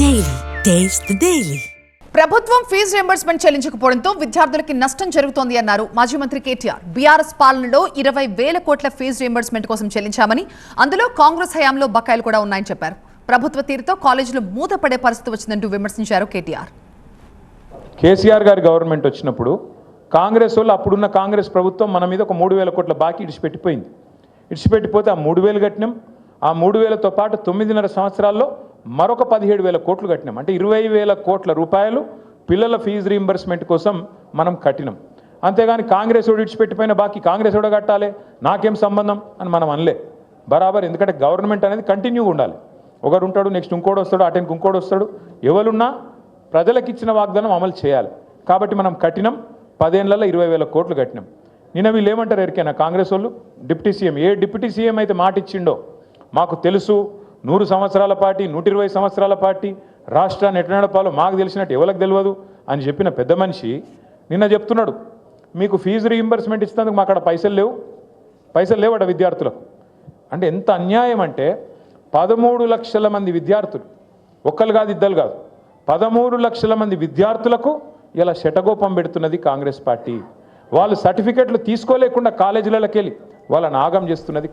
Taste the Daily. ప్రభుత్వం fee reimbursement చెల్లించకపోవడంతో విద్యార్థులకి నష్టం జరుగుతోంది అన్నారు మాజీ మంత్రి కేటీఆర్. బీఆర్ఎస్ పాలనలో ఇరవై వేల కోట్ల ఫీజు రియంబర్స్మెంట్ కోసం చెల్లించామని అందులో కాంగ్రెస్ హయాంలో బకాయిలు కూడా ఉన్నాయని చెప్పారు. ప్రభుత్వ తీరుతో కాలేజీలు మూతపడే పరిస్థితి వచ్చిందంటూ విమర్శించారు కేటీఆర్. కేసీఆర్ గారి గవర్నమెంట్ వచ్చినప్పుడు కాంగ్రెస్ వాళ్ళు అప్పుడున్న కాంగ్రెస్ ప్రభుత్వం మన మీద ఒక మూడు వేల కోట్ల బాకీ ఇడిచిపెట్టిపోయింది. ఇడిచిపెట్టిపోతే ఆ మూడు వేలు కట్టినాం. ఆ మూడు వేలతో పాటు తొమ్మిదిన్నర సంవత్సరాల్లో మరొక పదిహేడు వేల కోట్లు కట్టినాం. అంటే ఇరవై వేల కోట్ల రూపాయలు పిల్లల ఫీజు రీంబర్స్మెంట్ కోసం మనం కట్టినాం. అంతేగాని కాంగ్రెస్ విడిచిపెట్టిపోయిన బాకీ కాంగ్రెస్ కూడా కట్టాలి. నాకేం సంబంధం అని మనం అనలే. బరాబర్ ఎందుకంటే గవర్నమెంట్ అనేది కంటిన్యూ ఉండాలి. ఒకడు ఉంటాడు నెక్స్ట్ ఇంకోటి వస్తాడు అటెంకి ఇంకోటి వస్తాడు. ఎవరున్నా ప్రజలకు ఇచ్చిన వాగ్దానం అమలు చేయాలి. కాబట్టి మనం కట్టినాం. పదేళ్ళలో ఇరవై వేల కోట్లు కట్టినాం. నిన్న వీళ్ళు ఏమంటారు ఎరికైనా? కాంగ్రెస్ వాళ్ళు డిప్యూటీ సీఎం. ఏ డిప్యూటీ సీఎం అయితే మాట ఇచ్చిండో మాకు తెలుసు. నూరు సంవత్సరాల పార్టీ నూట ఇరవై సంవత్సరాల పార్టీ రాష్ట్రాన్ని ఎట్లా నడపాలో మాకు తెలిసినట్టు ఎవరికి తెలియదు అని చెప్పిన పెద్ద మనిషి నిన్న చెప్తున్నాడు మీకు ఫీజు రీయింబర్స్మెంట్ ఇచ్చినందుకు మా అక్కడ పైసలు లేవు పైసలు లేవట విద్యార్థులకు. అంటే ఎంత అన్యాయం అంటే పదమూడు లక్షల మంది విద్యార్థులు ఒక్కరు కాదు ఇద్దరు కాదు పదమూడు లక్షల మంది విద్యార్థులకు ఇలా శటగోపం పెడుతున్నది కాంగ్రెస్ పార్టీ. వాళ్ళు సర్టిఫికెట్లు తీసుకోలేకుండా కాలేజీలకి వెళ్ళి వాళ్ళని ఆగం చేస్తున్నది